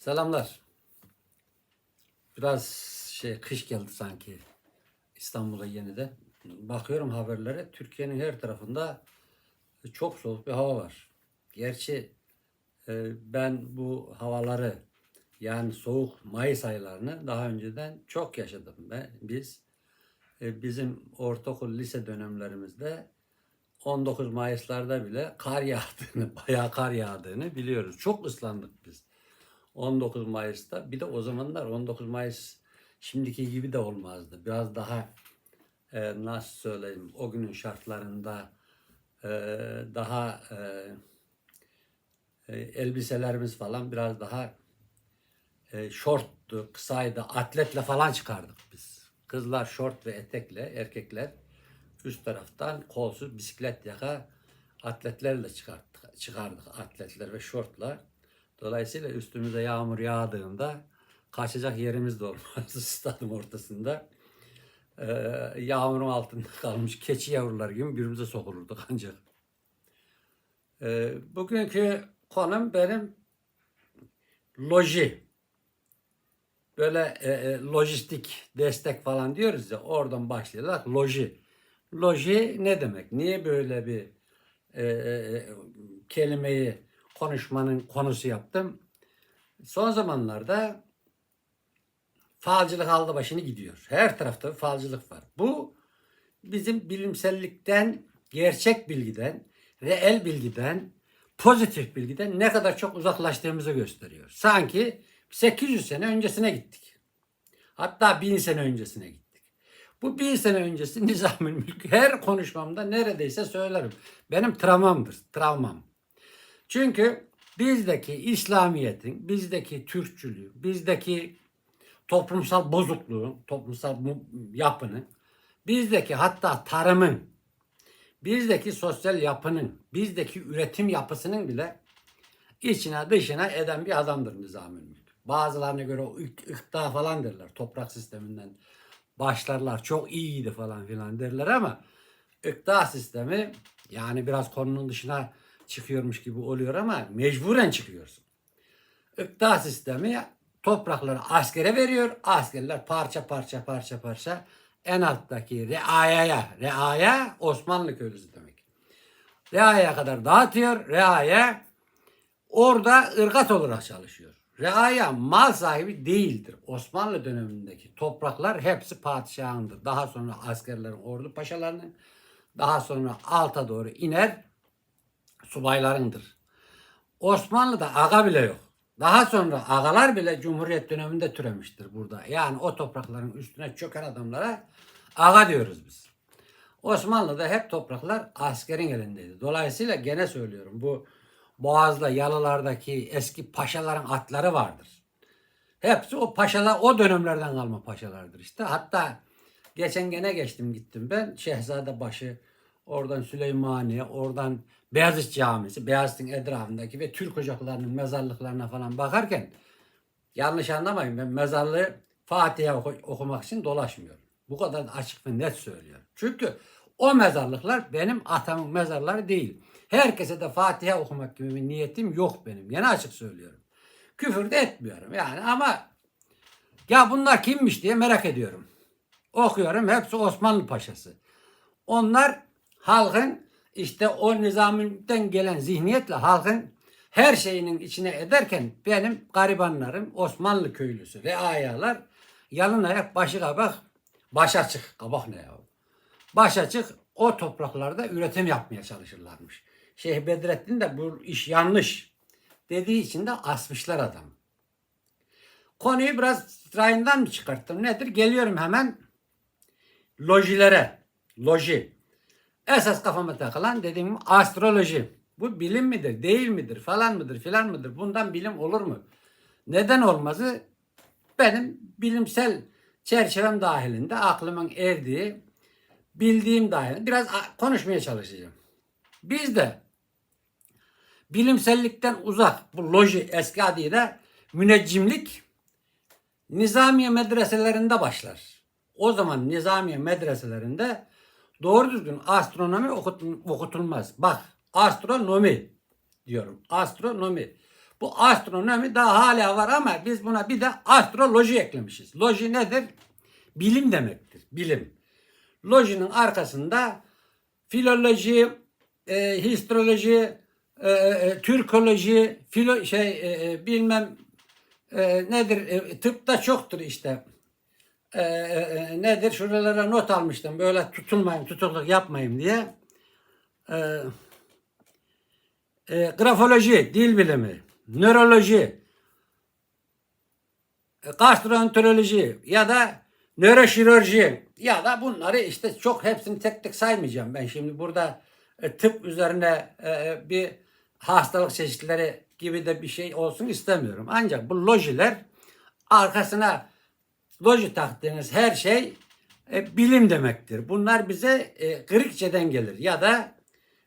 Selamlar. Biraz şey kış geldi sanki İstanbul'a yeniden. Bakıyorum haberlere Türkiye'nin her tarafında çok soğuk bir hava var. Gerçi e, ben bu havaları yani soğuk Mayıs aylarını daha önceden çok yaşadım. Ben, biz e, bizim ortaokul lise dönemlerimizde 19 Mayıs'larda bile kar yağdığını, bayağı kar yağdığını biliyoruz. Çok ıslandık biz. 19 Mayıs'ta. Bir de o zamanlar 19 Mayıs şimdiki gibi de olmazdı. Biraz daha e, nasıl söyleyeyim o günün şartlarında e, daha e, e, elbiselerimiz falan biraz daha e, şorttu, kısaydı, atletle falan çıkardık biz. Kızlar şort ve etekle, erkekler üst taraftan kolsuz bisiklet yaka atletlerle çıkarttık, çıkardık atletler ve şortla. Dolayısıyla üstümüze yağmur yağdığında kaçacak yerimiz de olmazdı stadın ortasında. Ee, yağmurun altında kalmış keçi yavrular gibi birbirimize sokulurduk ancak. Ee, bugünkü konum benim loji. Böyle e, e, lojistik destek falan diyoruz ya oradan başlayarak loji. Loji ne demek? Niye böyle bir e, e, kelimeyi konuşmanın konusu yaptım? Son zamanlarda falcılık aldı başını gidiyor. Her tarafta falcılık var. Bu bizim bilimsellikten, gerçek bilgiden, reel bilgiden, pozitif bilgiden ne kadar çok uzaklaştığımızı gösteriyor. Sanki 800 sene öncesine gittik. Hatta 1000 sene öncesine gittik. Bu 1000 sene öncesi Nizamül her konuşmamda neredeyse söylerim. Benim travmamdır, travmam. Çünkü bizdeki İslamiyet'in, bizdeki Türkçülüğün, bizdeki toplumsal bozukluğun, toplumsal yapının, bizdeki hatta tarımın, bizdeki sosyal yapının, bizdeki üretim yapısının bile içine dışına eden bir adamdır Nizamül Mülk. Bazılarına göre o ık, ıkta falan derler. Toprak sisteminden başlarlar. Çok iyiydi falan filan derler ama ıkta sistemi yani biraz konunun dışına çıkıyormuş gibi oluyor ama mecburen çıkıyorsun. Iktidar sistemi toprakları askere veriyor. Askerler parça parça parça parça en alttaki reayaya, reaya Osmanlı köylüsü demek. Reaya kadar dağıtıyor. Reaya orada ırgat olarak çalışıyor. Reaya mal sahibi değildir. Osmanlı dönemindeki topraklar hepsi padişahındır. Daha sonra askerlerin, ordu paşalarının, daha sonra alta doğru iner subaylarındır. Osmanlı'da aga bile yok. Daha sonra agalar bile Cumhuriyet döneminde türemiştir burada. Yani o toprakların üstüne çöken adamlara aga diyoruz biz. Osmanlı'da hep topraklar askerin elindeydi. Dolayısıyla gene söylüyorum bu Boğaz'da, Yalılardaki eski paşaların atları vardır. Hepsi o paşalar, o dönemlerden kalma paşalardır işte. Hatta geçen gene geçtim gittim ben Şehzadebaşı, oradan Süleymaniye, oradan Beyazıt Camisi, Beyazıt'ın etrafındaki ve Türk ocaklarının mezarlıklarına falan bakarken yanlış anlamayın ben mezarlığı Fatiha oku- okumak için dolaşmıyorum. Bu kadar da açık ve net söylüyorum. Çünkü o mezarlıklar benim atamın mezarları değil. Herkese de Fatiha okumak gibi bir niyetim yok benim. Yine açık söylüyorum. Küfür de etmiyorum yani ama ya bunlar kimmiş diye merak ediyorum. Okuyorum hepsi Osmanlı Paşası. Onlar halkın işte o nizamden gelen zihniyetle halkın her şeyinin içine ederken benim garibanlarım Osmanlı köylüsü reayalar yalın ayak başı kabak baş açık kabak ne ya baş açık o topraklarda üretim yapmaya çalışırlarmış. Şeyh Bedrettin de bu iş yanlış dediği için de asmışlar adam. Konuyu biraz rayından mı çıkarttım nedir? Geliyorum hemen lojilere. Loji. Esas kafama takılan dediğim gibi astroloji. Bu bilim midir, değil midir, falan mıdır, filan mıdır? Bundan bilim olur mu? Neden olmazı benim bilimsel çerçevem dahilinde aklımın erdiği, bildiğim dahilinde biraz konuşmaya çalışacağım. Biz de bilimsellikten uzak bu loji eski adıyla müneccimlik nizamiye medreselerinde başlar. O zaman nizamiye medreselerinde doğru düzgün astronomi okutulmaz. Bak astronomi diyorum. Astronomi. Bu astronomi daha hala var ama biz buna bir de astroloji eklemişiz. Loji nedir? Bilim demektir. Bilim. Lojinin arkasında filoloji, e, histroloji, e, e, Türkoloji, filo, şey e, e, bilmem e, nedir? E, tıpta çoktur işte. E, e, e, nedir? Şuralara not almıştım. Böyle tutulmayın, tutukluk yapmayın diye. E, e, grafoloji, dil bilimi, nöroloji, e, gastroenteroloji ya da nöroşirurji ya da bunları işte çok hepsini tek tek saymayacağım ben şimdi burada e, tıp üzerine e, bir hastalık çeşitleri gibi de bir şey olsun istemiyorum. Ancak bu lojiler arkasına loji taktığınız her şey e, bilim demektir. Bunlar bize e, Grekçeden gelir ya da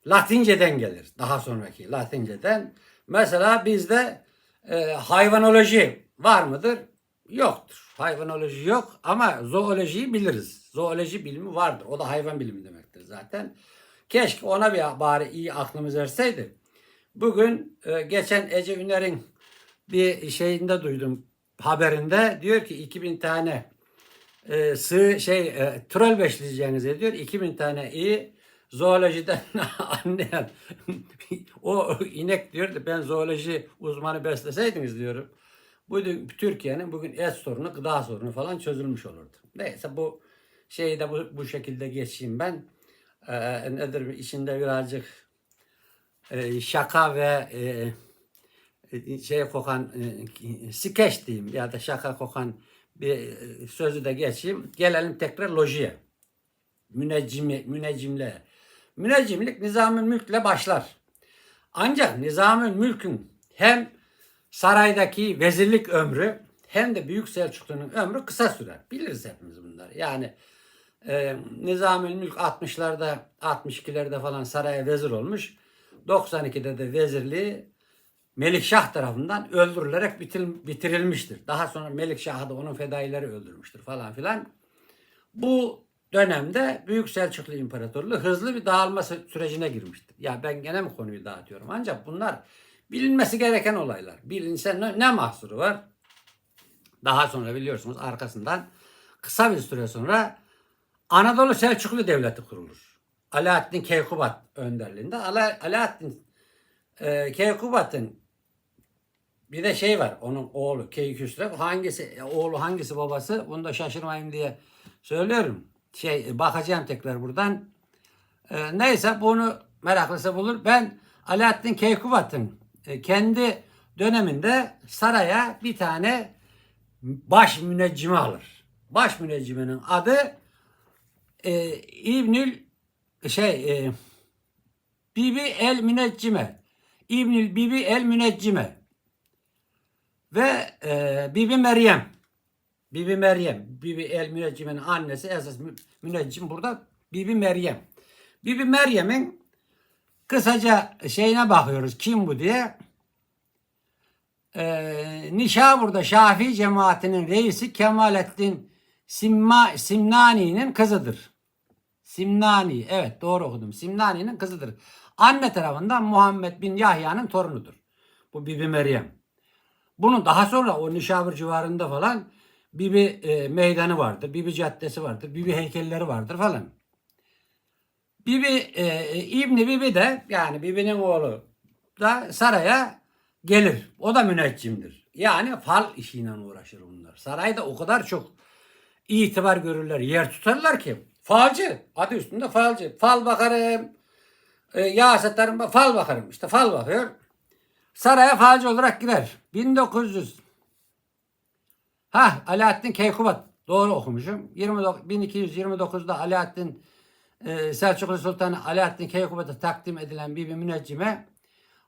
Latinceden gelir. Daha sonraki Latinceden. Mesela bizde e, hayvanoloji var mıdır? Yoktur. Hayvanoloji yok ama zoolojiyi biliriz. Zooloji bilimi vardır. O da hayvan bilimi demektir zaten. Keşke ona bir bari iyi aklımız erseydi. Bugün e, geçen Ece Üner'in bir şeyinde duydum haberinde diyor ki 2000 tane e, sığ şey e, troll besleyeceğinize diyor 2000 tane iyi zoolojiden anlayan o inek diyor ben zooloji uzmanı besleseydiniz diyorum. Bugün Türkiye'nin bugün et sorunu, gıda sorunu falan çözülmüş olurdu. Neyse bu şeyi de bu, bu şekilde geçeyim ben. Ee, nedir içinde birazcık e, şaka ve e, şey kokan e, skeç diyeyim ya da şaka kokan bir e, sözü de geçeyim. Gelelim tekrar lojiye. Müneccimi, müneccimle. Müneccimlik nizamül mülkle başlar. Ancak nizamül mülkün hem saraydaki vezirlik ömrü hem de Büyük Selçuklu'nun ömrü kısa sürer. Biliriz hepimiz bunları. Yani e, Nizamül Mülk 60'larda 62'lerde falan saraya vezir olmuş. 92'de de vezirliği Melikşah tarafından öldürülerek bitir- bitirilmiştir. Daha sonra Melikşah'ı da onun fedaileri öldürmüştür falan filan. Bu dönemde Büyük Selçuklu İmparatorluğu hızlı bir dağılma sü- sürecine girmiştir. Ya ben gene mi konuyu dağıtıyorum? Ancak bunlar bilinmesi gereken olaylar. Bilinse ne, ne mahsuru var? Daha sonra biliyorsunuz arkasından kısa bir süre sonra Anadolu Selçuklu Devleti kurulur. Alaaddin Keykubat önderliğinde. Ala, Alaaddin e, Keykubat'ın bir de şey var onun oğlu Keyküsrev hangisi oğlu hangisi babası bunu da şaşırmayın diye söylüyorum. Şey bakacağım tekrar buradan. E, neyse bunu meraklısı bulur. Ben Alaaddin Keykubat'ın e, kendi döneminde saraya bir tane baş müneccimi alır. Baş münecciminin adı e, İbnül şey e, Bibi el Müneccime. İbnül Bibi el Müneccime. Ve e, Bibi Meryem. Bibi Meryem. Bibi el Müneccim'in annesi esas mü- müneccim burada Bibi Meryem. Bibi Meryem'in kısaca şeyine bakıyoruz kim bu diye. Ee, Nişabur'da Şafii cemaatinin reisi Kemalettin Simma, Simnani'nin kızıdır. Simnani, evet doğru okudum. Simnani'nin kızıdır. Anne tarafından Muhammed bin Yahya'nın torunudur. Bu Bibi Meryem. Bunun daha sonra o Nişabur civarında falan Bibi e, meydanı vardır. Bibi caddesi vardır. Bibi heykelleri vardır falan. Bibi e, İbni Bibi de yani Bibi'nin oğlu da saraya gelir. O da müneccimdir. Yani fal işiyle uğraşır bunlar. Sarayda o kadar çok itibar görürler, yer tutarlar ki. Falcı. Adı üstünde falcı. Fal bakarım. E, yağ satarım. Fal bakarım. İşte fal bakıyor. Saraya falcı olarak girer. 1900 Ha Alaaddin Keykubat. Doğru okumuşum. 29, 1229'da Alaaddin e, Selçuklu Sultanı Alaaddin Keykubat'a takdim edilen bir, bir müneccime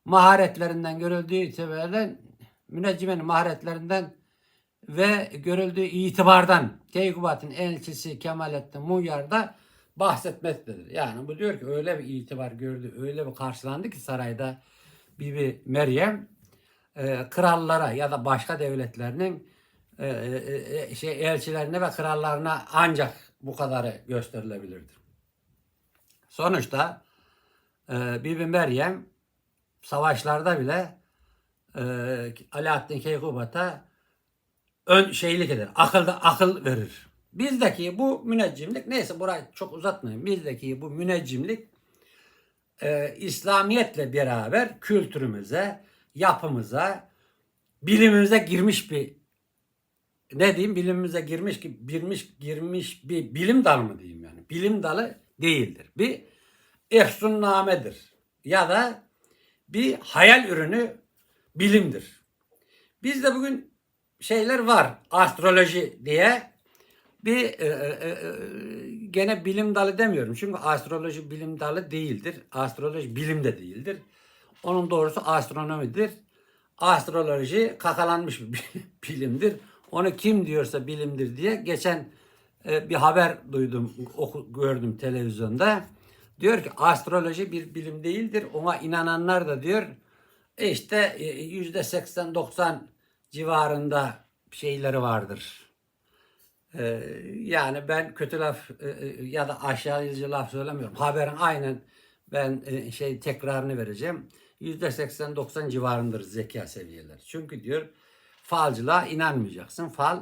maharetlerinden görüldüğü itibaren müneccimenin maharetlerinden ve görüldüğü itibardan Keykubat'ın elçisi Kemalettin Munyar da bahsetmektedir. Yani bu diyor ki öyle bir itibar gördü, öyle bir karşılandı ki sarayda Bibi Meryem e, krallara ya da başka devletlerinin e, e, e, şey elçilerine ve krallarına ancak bu kadarı gösterilebilirdi. Sonuçta e, Bibi Meryem savaşlarda bile e, Alaaddin Keykubat'a ön şeylik eder. Akılda akıl verir. Bizdeki bu müneccimlik neyse burayı çok uzatmayayım. Bizdeki bu müneccimlik e, İslamiyetle beraber kültürümüze, yapımıza, bilimimize girmiş bir ne diyeyim bilimimize girmiş ki girmiş girmiş bir bilim dalı mı diyeyim yani. Bilim dalı değildir. Bir efsunnamedir. Ya da bir hayal ürünü bilimdir. Bizde bugün şeyler var. Astroloji diye bir e, e, e, gene bilim dalı demiyorum. Çünkü astroloji bilim dalı değildir. Astroloji bilim de değildir. Onun doğrusu astronomidir. Astroloji kakalanmış bir bilimdir. Onu kim diyorsa bilimdir diye geçen e, bir haber duydum, oku, gördüm televizyonda. Diyor ki astroloji bir bilim değildir. Ona inananlar da diyor e işte e, yüzde 80-90 civarında şeyleri vardır. Yani ben kötü laf ya da aşağılayıcı laf söylemiyorum. Haberin aynen ben şey tekrarını vereceğim. Yüzde 80-90 civarındır zeka seviyeleri. Çünkü diyor falcılığa inanmayacaksın. Fal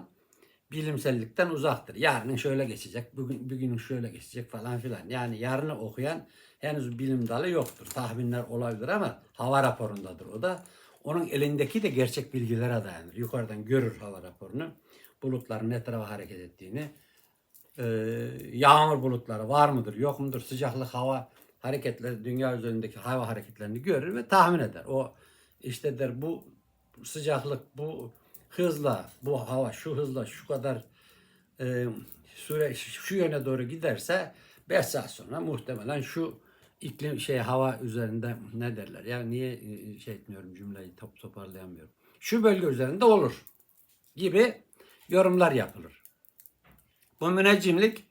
bilimsellikten uzaktır. Yarının şöyle geçecek, bugün bugünün şöyle geçecek falan filan. Yani yarını okuyan henüz bilim dalı yoktur. Tahminler olabilir ama hava raporundadır o da. Onun elindeki de gerçek bilgilere dayanır. Yukarıdan görür hava raporunu. Bulutların ne tarafa hareket ettiğini. Ee, yağmur bulutları var mıdır, yok mudur? Sıcaklık hava hareketleri, dünya üzerindeki hava hareketlerini görür ve tahmin eder. O işte der bu sıcaklık, bu hızla, bu hava şu hızla şu kadar e, süre şu yöne doğru giderse 5 saat sonra muhtemelen şu iklim şey hava üzerinde ne derler? Ya niye e, şey etmiyorum cümleyi top, toparlayamıyorum. Şu bölge üzerinde olur gibi yorumlar yapılır. Bu müneccimlik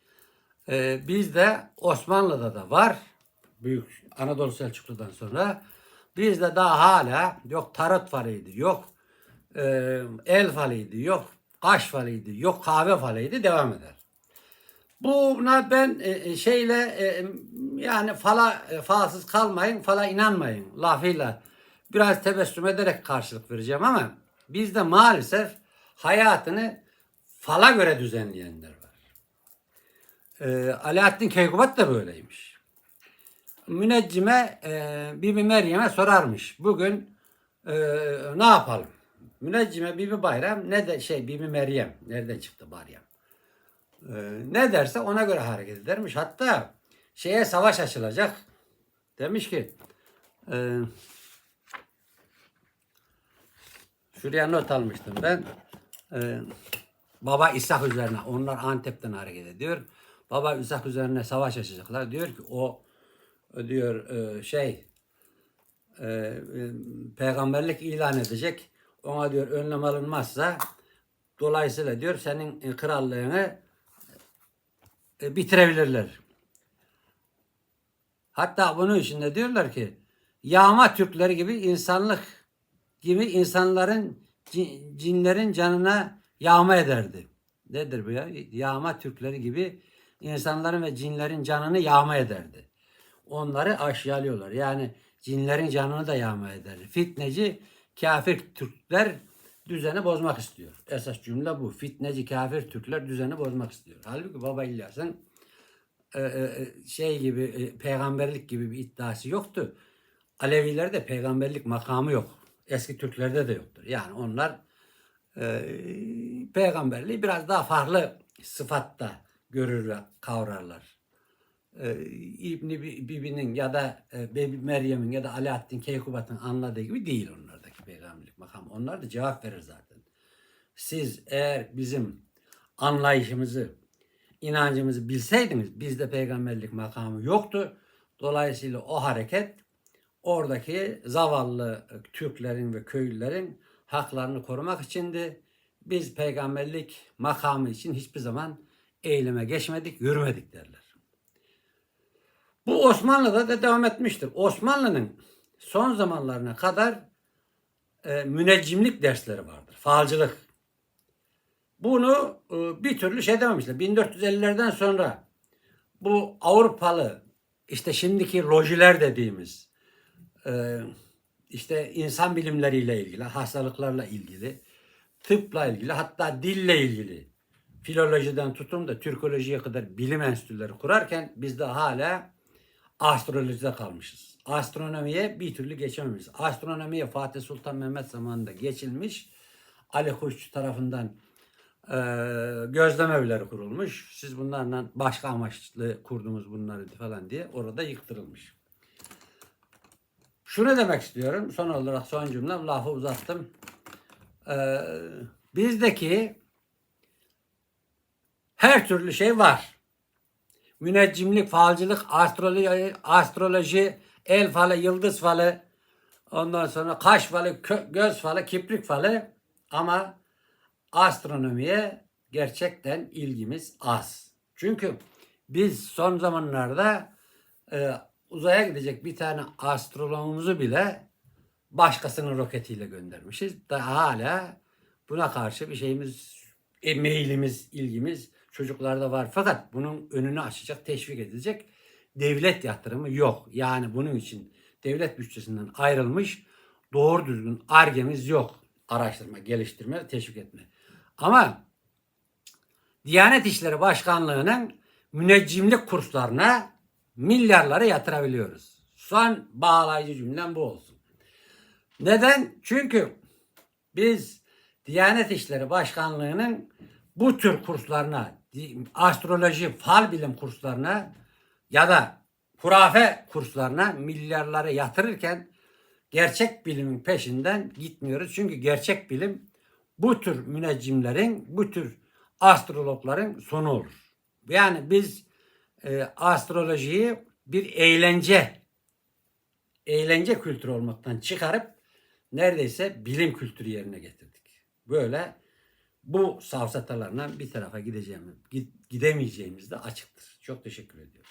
e, bizde Osmanlı'da da var. Büyük Anadolu Selçuklu'dan sonra. Bizde daha hala yok tarot falıydı, yok e, el falıydı, yok kaş falıydı, yok kahve falıydı devam eder. Buna ben e, şeyle e, yani fala e, falsız kalmayın, fala inanmayın lafıyla biraz tebessüm ederek karşılık vereceğim ama bizde maalesef hayatını fala göre düzenleyenler var. E, Alaaddin Keykubat da böyleymiş. Müneccime e, Bibi Meryem'e sorarmış. Bugün e, ne yapalım? Müneccime Bibi Bayram ne de şey Bibi Meryem. Nereden çıktı Meryem? Ee, ne derse ona göre hareket edermiş. Hatta şeye savaş açılacak. Demiş ki e, şuraya not almıştım ben. E, Baba İshak üzerine onlar Antep'ten hareket ediyor. Baba İshak üzerine savaş açacaklar. Diyor ki o diyor e, şey e, e, peygamberlik ilan edecek. Ona diyor önlem alınmazsa dolayısıyla diyor senin krallığını bitirebilirler. Hatta bunun için de diyorlar ki yağma Türkleri gibi insanlık gibi insanların cin- cinlerin canına yağma ederdi. Nedir bu ya? Yağma Türkleri gibi insanların ve cinlerin canını yağma ederdi. Onları aşağılıyorlar. Yani cinlerin canını da yağma ederdi. Fitneci kafir Türkler düzeni bozmak istiyor. Esas cümle bu. Fitneci kafir Türkler düzeni bozmak istiyor. Halbuki Baba İlyas'ın e, e, şey gibi e, peygamberlik gibi bir iddiası yoktu. Alevilerde peygamberlik makamı yok. Eski Türklerde de yoktur. Yani onlar e, peygamberliği biraz daha farklı sıfatta görürler, kavrarlar. E, İbni Bibi'nin ya da e, Bebi Meryem'in ya da Alaaddin Keykubat'ın anladığı gibi değil onlardaki peygamberlik makamı. Onlar da cevap verir zaten. Siz eğer bizim anlayışımızı, inancımızı bilseydiniz bizde peygamberlik makamı yoktu. Dolayısıyla o hareket oradaki zavallı Türklerin ve köylülerin haklarını korumak içindi. Biz peygamberlik makamı için hiçbir zaman eyleme geçmedik, yürümedik derler. Bu Osmanlı'da da devam etmiştir. Osmanlı'nın son zamanlarına kadar e, müneccimlik dersleri vardır. Falcılık. Bunu e, bir türlü şey dememişler. 1450'lerden sonra bu Avrupalı işte şimdiki lojiler dediğimiz e, işte insan bilimleriyle ilgili, hastalıklarla ilgili, tıpla ilgili, hatta dille ilgili filolojiden tutun da Türkolojiye kadar bilim enstitüleri kurarken biz de hala astrolojide kalmışız. Astronomiye bir türlü geçememişiz. Astronomiye Fatih Sultan Mehmet zamanında geçilmiş. Ali Kuşçu tarafından e, gözlem evleri kurulmuş. Siz bunlarla başka amaçlı kurdunuz bunları falan diye orada yıktırılmış. Şunu demek istiyorum. Son olarak son cümlem lafı uzattım. Ee, bizdeki her türlü şey var. Müneccimlik, falcılık, astroloji, astroloji, el falı, yıldız falı, ondan sonra kaş falı, göz falı, kiprik falı ama astronomiye gerçekten ilgimiz az. Çünkü biz son zamanlarda e, uzaya gidecek bir tane astrologumuzu bile başkasının roketiyle göndermişiz. Da hala buna karşı bir şeyimiz, e, meylimiz, ilgimiz çocuklarda var. Fakat bunun önünü açacak, teşvik edilecek devlet yatırımı yok. Yani bunun için devlet bütçesinden ayrılmış doğru düzgün argemiz yok. Araştırma, geliştirme, teşvik etme. Ama Diyanet İşleri Başkanlığı'nın müneccimlik kurslarına milyarları yatırabiliyoruz. Son bağlayıcı cümlem bu olsun. Neden? Çünkü biz Diyanet İşleri Başkanlığı'nın bu tür kurslarına, astroloji, fal bilim kurslarına ya da hurafe kurslarına milyarları yatırırken gerçek bilimin peşinden gitmiyoruz. Çünkü gerçek bilim bu tür müneccimlerin, bu tür astrologların sonu olur. Yani biz e, astrolojiyi bir eğlence, eğlence kültürü olmaktan çıkarıp neredeyse bilim kültürü yerine getirdik. Böyle bu savsatalarla bir tarafa gideceğimiz, gidemeyeceğimiz de açıktır. Çok teşekkür ediyorum.